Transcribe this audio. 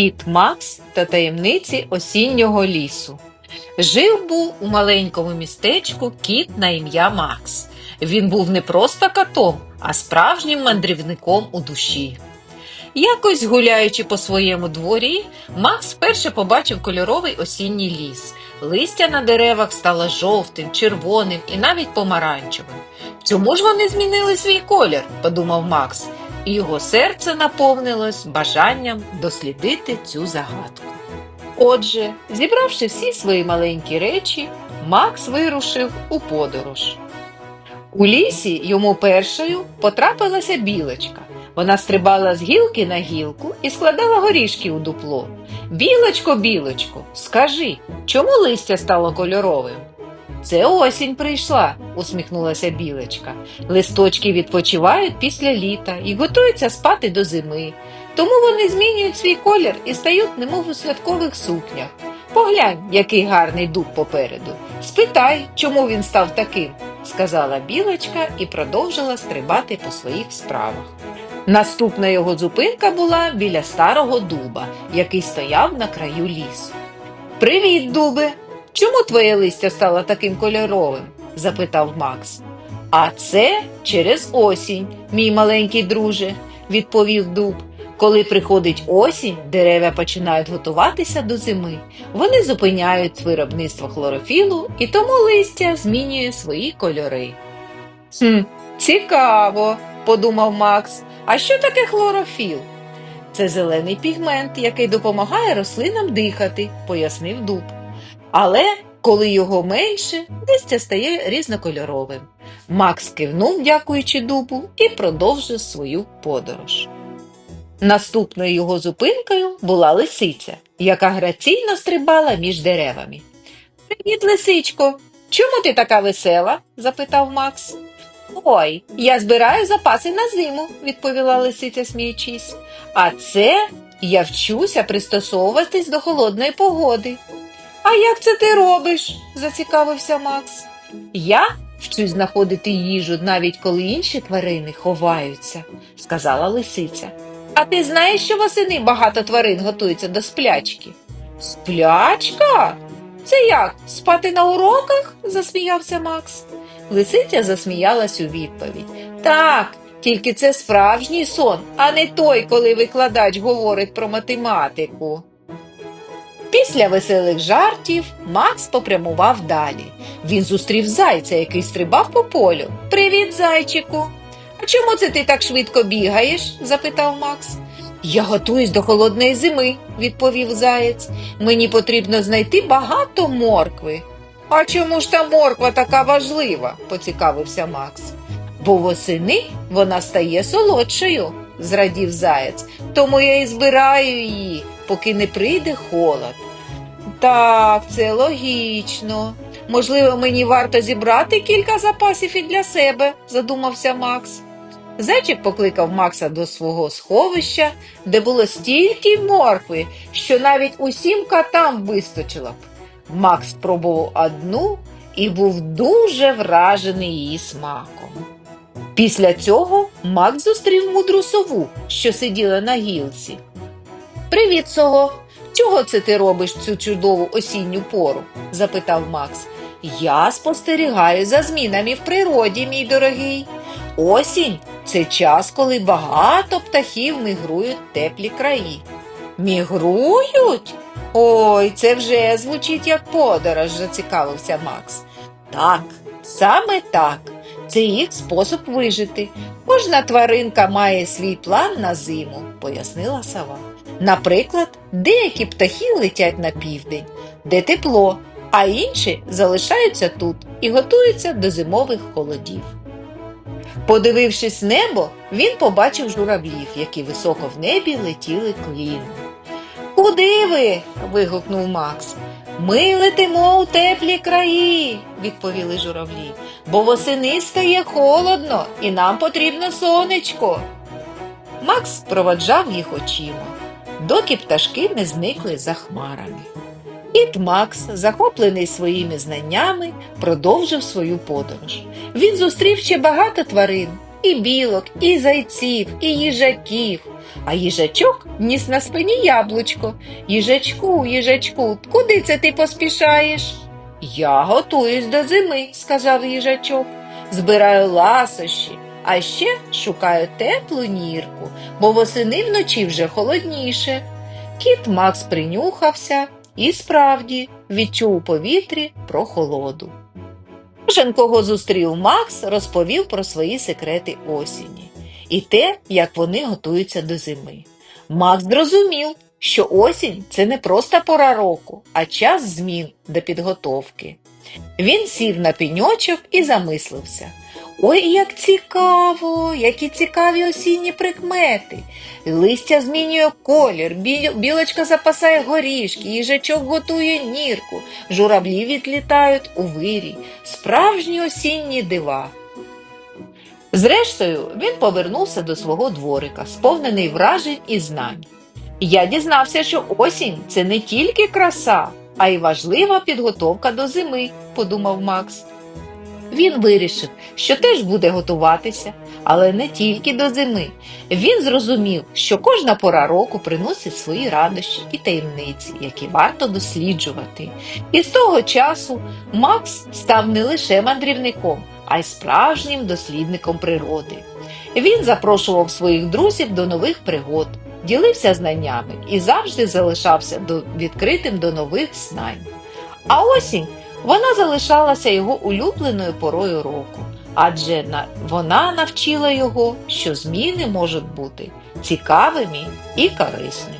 Кіт Макс та таємниці осіннього лісу. Жив був у маленькому містечку кіт на ім'я Макс. Він був не просто котом, а справжнім мандрівником у душі. Якось гуляючи по своєму дворі, Макс вперше побачив кольоровий осінній ліс. Листя на деревах стало жовтим, червоним і навіть помаранчевим. Чому ж вони змінили свій колір? подумав Макс, і його серце наповнилось бажанням дослідити цю загадку. Отже, зібравши всі свої маленькі речі, Макс вирушив у подорож. У лісі йому першою потрапилася білочка. Вона стрибала з гілки на гілку і складала горішки у дупло. Білочко, білочко, скажи, чому листя стало кольоровим? Це осінь прийшла, усміхнулася білочка. Листочки відпочивають після літа і готуються спати до зими. Тому вони змінюють свій колір і стають немов у святкових сукнях. Поглянь, який гарний дуб попереду. Спитай, чому він став таким, сказала білочка і продовжила стрибати по своїх справах. Наступна його зупинка була біля старого дуба, який стояв на краю лісу. Привіт, дубе! Чому твоє листя стало таким кольоровим? запитав Макс. А це через осінь, мій маленький друже, відповів дуб. Коли приходить осінь, дерева починають готуватися до зими. Вони зупиняють виробництво хлорофілу і тому листя змінює свої кольори. Хм, цікаво, подумав Макс. А що таке хлорофіл? Це зелений пігмент, який допомагає рослинам дихати, пояснив дуб. Але коли його менше, листя стає різнокольоровим. Макс кивнув, дякуючи дубу, і продовжив свою подорож. Наступною його зупинкою була лисиця, яка граційно стрибала між деревами. Привіт, лисичко! Чому ти така весела? запитав Макс. Ой, я збираю запаси на зиму, відповіла лисиця, сміючись. А це я вчуся пристосовуватись до холодної погоди. А як це ти робиш? зацікавився Макс. Я вчусь знаходити їжу, навіть коли інші тварини ховаються, сказала лисиця. А ти знаєш, що восени багато тварин готуються до сплячки? Сплячка? Це як? Спати на уроках? засміявся Макс. Лисиця засміялась у відповідь. Так, тільки це справжній сон, а не той, коли викладач говорить про математику. Після веселих жартів Макс попрямував далі. Він зустрів зайця, який стрибав по полю. Привіт, зайчику. А чому це ти так швидко бігаєш? запитав Макс. Я готуюсь до холодної зими, відповів заєць. Мені потрібно знайти багато моркви. А чому ж та морква така важлива? поцікавився Макс. Бо восени вона стає солодшою, зрадів заєць, тому я і збираю її, поки не прийде холод. Так, це логічно. Можливо, мені варто зібрати кілька запасів і для себе, задумався Макс. Зайчик покликав Макса до свого сховища, де було стільки моркви, що навіть усім котам вистачило б. Макс спробував одну і був дуже вражений її смаком. Після цього Макс зустрів мудру сову, що сиділа на гілці. Привіт, сово! Чого це ти робиш цю чудову осінню пору? запитав Макс. Я спостерігаю за змінами в природі, мій дорогий. Осінь це час, коли багато птахів мігрують в теплі краї. Мігрують? Ой, це вже звучить як подорож, зацікавився Макс. Так, саме так. Це їх спосіб вижити. Кожна тваринка має свій план на зиму, пояснила сова. Наприклад, деякі птахи летять на південь, де тепло, а інші залишаються тут і готуються до зимових холодів. Подивившись небо, він побачив журавлів, які високо в небі летіли кліном. Куди ви? вигукнув Макс. Ми летимо у теплі краї, відповіли журавлі, бо восени стає холодно і нам потрібно сонечко. Макс проводжав їх очима, доки пташки не зникли за хмарами. Кіт Макс, захоплений своїми знаннями, продовжив свою подорож. Він зустрів ще багато тварин і білок, і зайців, і їжаків. а їжачок ніс на спині яблучко. Їжачку, їжачку, куди це ти поспішаєш? Я готуюсь до зими, сказав їжачок. Збираю ласощі, а ще шукаю теплу нірку, бо восени вночі вже холодніше. Кіт Макс принюхався і справді відчув у повітрі прохолоду. Кожен, кого зустрів Макс, розповів про свої секрети осені і те, як вони готуються до зими. Макс зрозумів, що осінь це не просто пора року, а час змін до підготовки. Він сів на піньочок і замислився. Ой, як цікаво, які цікаві осінні прикмети. Листя змінює колір, білочка запасає горішки, їжачок готує нірку, журавлі відлітають у вирій, справжні осінні дива. Зрештою, він повернувся до свого дворика, сповнений вражень і знань. Я дізнався, що осінь це не тільки краса, а й важлива підготовка до зими, подумав Макс. Він вирішив, що теж буде готуватися, але не тільки до зими. Він зрозумів, що кожна пора року приносить свої радощі і таємниці, які варто досліджувати. І з того часу Макс став не лише мандрівником, а й справжнім дослідником природи. Він запрошував своїх друзів до нових пригод, ділився знаннями і завжди залишався відкритим до нових знань. А осінь вона залишалася його улюбленою порою року, адже на- вона навчила його, що зміни можуть бути цікавими і корисними.